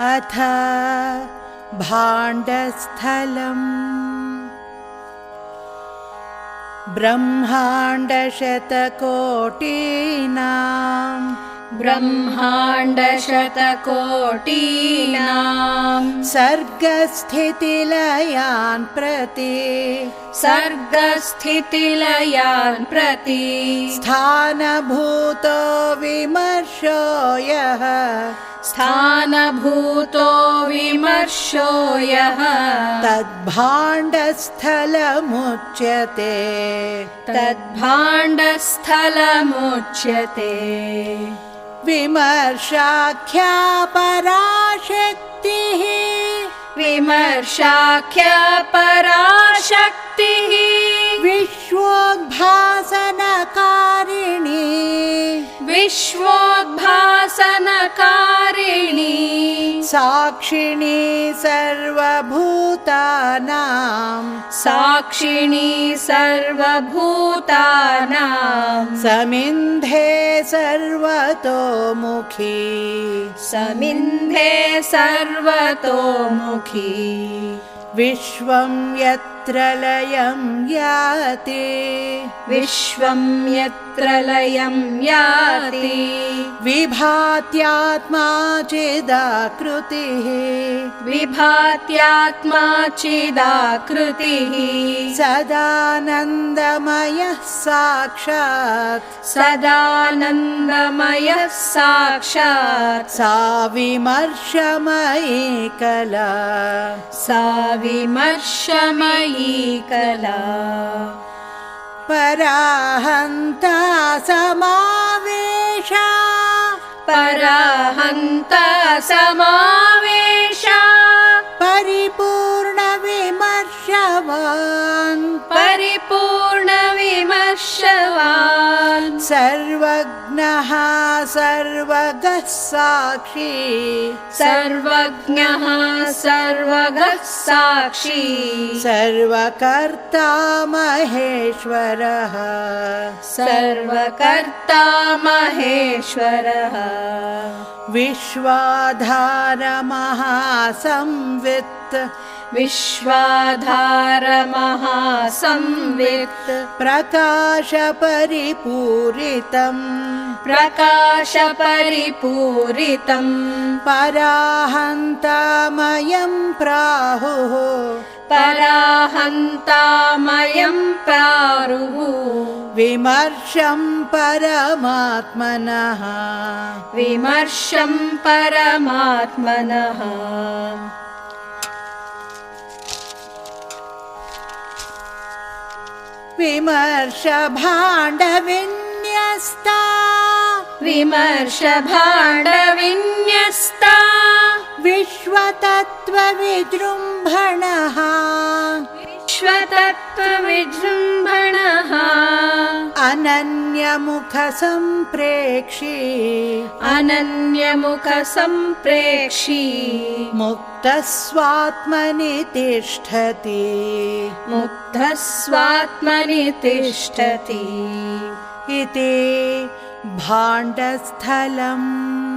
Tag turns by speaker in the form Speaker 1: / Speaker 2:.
Speaker 1: अथ भाण्डस्थलम्। ब्रह्माण्डशतकोटीनाम्।
Speaker 2: ब्रह्माण्डशतकोटीनाम्।
Speaker 1: सर्गस्थितिलयान् प्रति।
Speaker 2: सर्गस्थितिलयान् प्रति।
Speaker 1: स्थानभूतो विमर्शो यः
Speaker 2: स्थानभूतो विमर्शो यः।
Speaker 1: तद्भाण्डस्थलमुच्यते।
Speaker 2: तद्भाण्डस्थलमुच्यते।
Speaker 1: विमर्शाख्या पराशक्तिः
Speaker 2: विमर्शाख्या पराशक्तिः
Speaker 1: विश्वोद्भासनकारिणी।
Speaker 2: विश्वोद्भासनकारिणी
Speaker 1: साक्षिणी सर्वभूतानां।
Speaker 2: साक्षिणी सर्वभूतानां।
Speaker 1: समिन्धे सर्वतोमुखी।
Speaker 2: समिन्धे सर्वतोमुखी।
Speaker 1: विश्वं यत्र लयं याति।
Speaker 2: विश्वं यत्र लयं याति।
Speaker 1: विभात्यात्मा चिदाकृतिः।
Speaker 2: विभात्यात्मा चिदाकृतिः।
Speaker 1: सदानन्दमयः साक्षात्।
Speaker 2: सदानन्दमयः साक्षात्।
Speaker 1: सा विमर्शमयी कला।
Speaker 2: सा विमर्शमयी कला
Speaker 1: पराहन्ता समावेशा।
Speaker 2: पराहन्ता समावेशा।
Speaker 1: परिपूर्णविमर्शवान्
Speaker 2: परिपूर्णविमर्शवान्
Speaker 1: सर्वज्ञः सर्वगः साक्षी।
Speaker 2: सर्वज्ञः सर्वगः साक्षी।
Speaker 1: सर्वकर्ता महेश्वरः।
Speaker 2: सर्वकर्ता महेश्वरः।
Speaker 1: विश्वाधारमहासंवित्
Speaker 2: विश्वाधारमहासंवित्।
Speaker 1: प्रकाशपरिपूरितम्।
Speaker 2: प्रकाशपरिपूरितम्।
Speaker 1: पराहन्तामयं प्राहुः।
Speaker 2: पराहन्तामयं प्रारुः।
Speaker 1: विमर्शं परमात्मनः।
Speaker 2: विमर्शं परमात्मनः
Speaker 1: विमर्शभाण्डविन्यस्ता।
Speaker 2: विमर्शभाण्डविन्यस्ता।
Speaker 1: विश्वतत्त्वविजृम्भणः।
Speaker 2: विश्वतत्त्वविजृम्भणः।
Speaker 1: अनन्यमुखसम्प्रेक्षी।
Speaker 2: अनन्यमुखसम्प्रेक्षी
Speaker 1: मुक्तस्वात्मनि तिष्ठति।
Speaker 2: मुग्धस्वात्मनि तिष्ठति।
Speaker 1: इति भाण्डस्थलम्